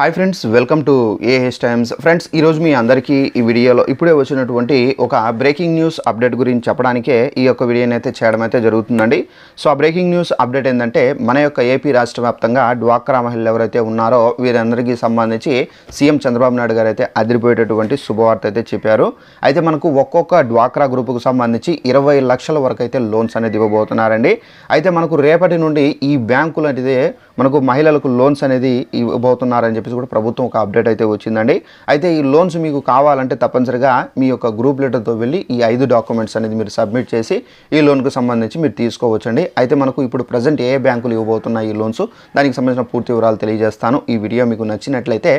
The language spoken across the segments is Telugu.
Hi friends welcome to A H times friends ఈరోజు మీ అందరికీ ఈ వీడియోలో ఇప్పుడే వచ్చినటువంటి ఒక బ్రేకింగ్ న్యూస్ అప్డేట్ గురించి చెప్పడానికే ఈ యొక్క వీడియోని అయితే చేయడం అయితే జరుగుతుందండి. సో ఆ బ్రేకింగ్ న్యూస్ అప్డేట్ ఏంటంటే మన యొక్క ఏపీ రాష్ట్ర వ్యాప్తంగా డ్వాక్రా మహిళలు ఎవరైతే ఉన్నారో వీరందరికీ సంబంధించి సీఎం చంద్రబాబు నాయుడు గారు అయితే అదిరిపోయేటటువంటి శుభవార్త అయితే చెప్పారు. అయితే మనకు ఒక్కొక్క డ్వాక్రా గ్రూపుకు సంబంధించి ఇరవై లక్షల వరకు అయితే లోన్స్ అనేది ఇవ్వబోతున్నారండి. అయితే మనకు రేపటి నుండి ఈ బ్యాంకులు అనేది మనకు మహిళలకు లోన్స్ అనేది ఇవ్వబోతున్నారని చెప్పేసి కూడా ప్రభుత్వం ఒక అప్డేట్ అయితే వచ్చిందండి. అయితే ఈ లోన్స్ మీకు కావాలంటే తప్పనిసరిగా మీ యొక్క గ్రూప్ లెటర్తో వెళ్ళి ఈ ఐదు డాక్యుమెంట్స్ అనేది మీరు సబ్మిట్ చేసి ఈ లోన్కు సంబంధించి మీరు తీసుకోవచ్చండి. అయితే మనకు ఇప్పుడు ప్రజెంట్ ఏ బ్యాంకులు ఇవ్వబోతున్నాయి ఈ లోన్స్? దానికి సంబంధించిన పూర్తి వివరాలు తెలియజేస్తాను. ఈ వీడియో మీకు నచ్చినట్లయితే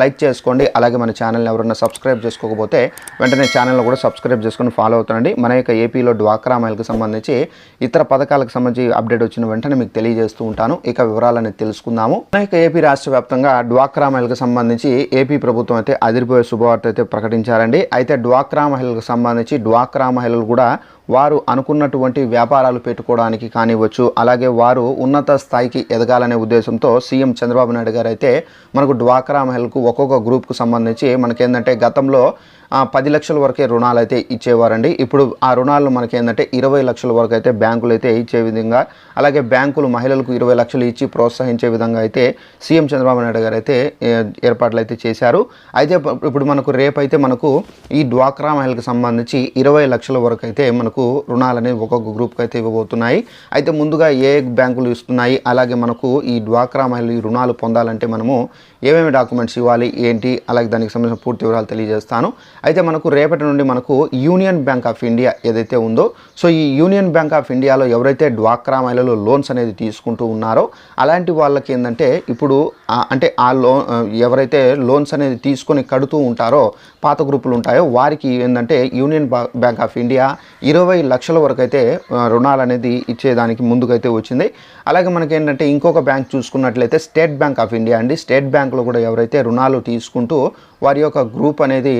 లైక్ చేసుకోండి. అలాగే మన ఛానల్ని ఎవరైనా సబ్స్క్రైబ్ చేసుకోకపోతే వెంటనే ఛానల్ని కూడా సబ్స్క్రైబ్ చేసుకొని ఫాలో అవుతానండి మన యొక్క ఏపీలో డ్వాక్రా మహిళకు సంబంధించి ఇతర పథకాలకు సంబంధించి అప్డేట్ వచ్చిన వెంటనే మీకు తెలియజేస్తూ ఉంటాను. ఇక వివరాలని తెలుసుకుందాము. మన యొక్క ఏపీ రాష్ట్ర వ్యాప్తంగా డ్వాక్రా మహిళకు సంబంధించి ఏపీ ప్రభుత్వం అయితే అదిరిపోయే శుభవార్త అయితే ప్రకటించారండి. అయితే డ్వాక్రా మహిళలకు సంబంధించి డ్వాక్రా మహిళలు కూడా వారు అనుకున్నటువంటి వ్యాపారాలు పెట్టుకోవడానికి కానివ్వచ్చు అలాగే వారు ఉన్నత స్థాయికి ఎదగాలనే ఉద్దేశంతో సీఎం చంద్రబాబు నాయుడు గారు అయితే మనకు డ్వాక్రా మహిళకు ఒక్కొక్క గ్రూప్కు సంబంధించి మనకేంటంటే గతంలో పది లక్షల వరకే రుణాలు అయితే ఇచ్చేవారండి. ఇప్పుడు ఆ రుణాలు మనకి ఏంటంటే ఇరవై లక్షల వరకు అయితే బ్యాంకులు అయితే ఇచ్చే విధంగా అలాగే బ్యాంకులు మహిళలకు ఇరవై లక్షలు ఇచ్చి ప్రోత్సహించే విధంగా అయితే సీఎం చంద్రబాబు నాయుడు గారు అయితే ఏ, ఏర్పాట్లు అయితే చేశారు. అయితే ఇప్పుడు మనకు రేపైతే మనకు ఈ డ్వాక్రా మహిళకు సంబంధించి ఇరవై లక్షల వరకు అయితే మనకు రుణాలు అనేవి ఒక్కొక్క గ్రూప్కి అయితే ఇవ్వబోతున్నాయి. అయితే ముందుగా ఏ బ్యాంకులు ఇస్తున్నాయి? అలాగే మనకు ఈ డ్వాక్రా మహిళలు ఈ రుణాలు పొందాలంటే మనము ఏమేమి డాక్యుమెంట్స్ ఇవ్వాలి? ఏంటి? అలాగే దానికి సంబంధించిన పూర్తి వివరాలు తెలియజేస్తాను. అయితే మనకు రేపటి నుండి మనకు యూనియన్ బ్యాంక్ ఆఫ్ ఇండియా ఏదైతే ఉందో సో ఈ యూనియన్ బ్యాంక్ ఆఫ్ ఇండియాలో ఎవరైతే డ్వాక్రా మహిళలు లోన్స్ అనేది తీసుకుంటూ ఉన్నారో అలాంటి వాళ్ళకి ఏంటంటే ఇప్పుడు అంటే ఆ లోన్ ఎవరైతే లోన్స్ అనేది తీసుకొని కడుతూ ఉంటారో పాత గ్రూపులు ఉంటాయో వారికి ఏంటంటే యూనియన్ బ్యాంక్ ఆఫ్ ఇండియా ఇరవై లక్షల వరకు అయితే రుణాలు అనేది ఇచ్చేదానికి ముందుకైతే వచ్చింది. అలాగే మనకి ఏంటంటే ఇంకొక బ్యాంక్ చూసుకున్నట్లయితే స్టేట్ బ్యాంక్ ఆఫ్ ఇండియా అండి. స్టేట్ బ్యాంకులో కూడా ఎవరైతే రుణాలు తీసుకుంటూ వారి యొక్క గ్రూప్ అనేది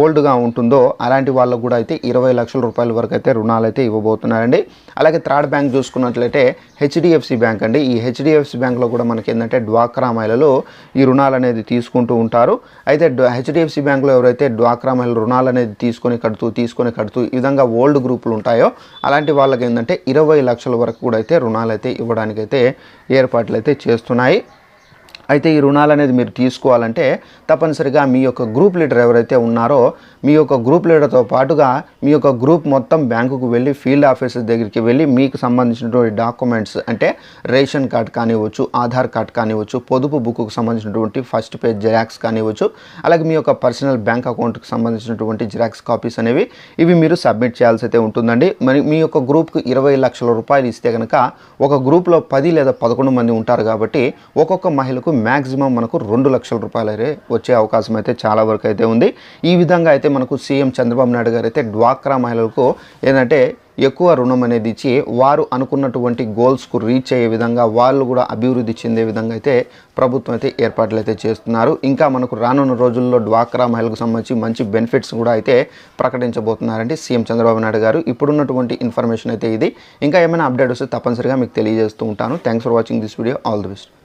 ఓల్డ్గా ఉంటుందో అలాంటి వాళ్ళకు కూడా అయితే ఇరవై లక్షల రూపాయల వరకు అయితే రుణాలు అయితే ఇవ్వబోతున్నారండి. అలాగే థర్డ్ బ్యాంక్ చూసుకున్నట్లయితే హెచ్డిఎఫ్సి బ్యాంక్ అండి. ఈ హెచ్డిఎఫ్సి బ్యాంక్లో కూడా మనకి ఏంటంటే డ్వాక్రా మహిళలు ఈ రుణాలు అనేది తీసుకుంటూ ఉంటారు. అయితే హెచ్డిఎఫ్సి బ్యాంక్లో ఎవరైతే డ్వాక్రా మహిళలు రుణాలు అనేది తీసుకొని కడుతూ తీసుకొని కడుతూ ఈ విధంగా ఓల్డ్ గ్రూపులు ఉంటాయో అలాంటి వాళ్ళకి ఏంటంటే ఇరవై లక్షల వరకు కూడా అయితే రుణాలు అయితే ఇవ్వడానికైతే ఏర్పాట్లు అయితే చేస్తున్నాయి. అయితే ఈ రుణాలు అనేది మీరు తీసుకోవాలంటే తప్పనిసరిగా మీ యొక్క గ్రూప్ లీడర్ ఎవరైతే ఉన్నారో మీ యొక్క గ్రూప్ లీడర్తో పాటుగా మీ యొక్క గ్రూప్ మొత్తం బ్యాంకుకు వెళ్ళి ఫీల్డ్ ఆఫీసర్ దగ్గరికి వెళ్ళి మీకు సంబంధించినటువంటి డాక్యుమెంట్స్ అంటే రేషన్ కార్డ్ కానివ్వచ్చు ఆధార్ కార్డ్ కానివ్వచ్చు పొదుపు బుక్కు సంబంధించినటువంటి ఫస్ట్ పేజ్ జిరాక్స్ కానివ్వచ్చు అలాగే మీ యొక్క పర్సనల్ బ్యాంక్ అకౌంట్కి సంబంధించినటువంటి జిరాక్స్ కాపీస్ అనేవి ఇవి మీరు సబ్మిట్ చేయాల్సి అయితే ఉంటుందండి. మరి మీ యొక్క గ్రూప్కి ఇరవై లక్షల రూపాయలు ఇస్తే కనుక ఒక గ్రూప్లో పది లేదా పదకొండు మంది ఉంటారు కాబట్టి ఒక్కొక్క మహిళకు మ్యాక్సిమం మనకు రెండు లక్షల రూపాయలు వచ్చే అవకాశం అయితే చాలా వరకు అయితే ఉంది. ఈ విధంగా అయితే మనకు సీఎం చంద్రబాబు నాయుడు గారు అయితే డ్వాక్రా మహిళలకు ఏంటంటే ఎక్కువ రుణం అనేది ఇచ్చి వారు అనుకున్నటువంటి గోల్స్కు రీచ్ అయ్యే విధంగా వాళ్ళు కూడా అభివృద్ధి చెందే విధంగా అయితే ప్రభుత్వం అయితే ఏర్పాట్లు అయితే చేస్తున్నారు. ఇంకా మనకు రానున్న రోజుల్లో డ్వాక్రా మహిళకు సంబంధించి మంచి బెనిఫిట్స్ కూడా అయితే ప్రకటించబోతున్నారంటే సీఎం చంద్రబాబు నాయుడు గారు. ఇప్పుడున్నటువంటి ఇన్ఫర్మేషన్ అయితే ఇది. ఇంకా ఏమైనా అప్డేట్ వస్తే తప్పనిసరిగా మీకు తెలియజేస్తూ ఉంటాను. Thanks for watching this video all the best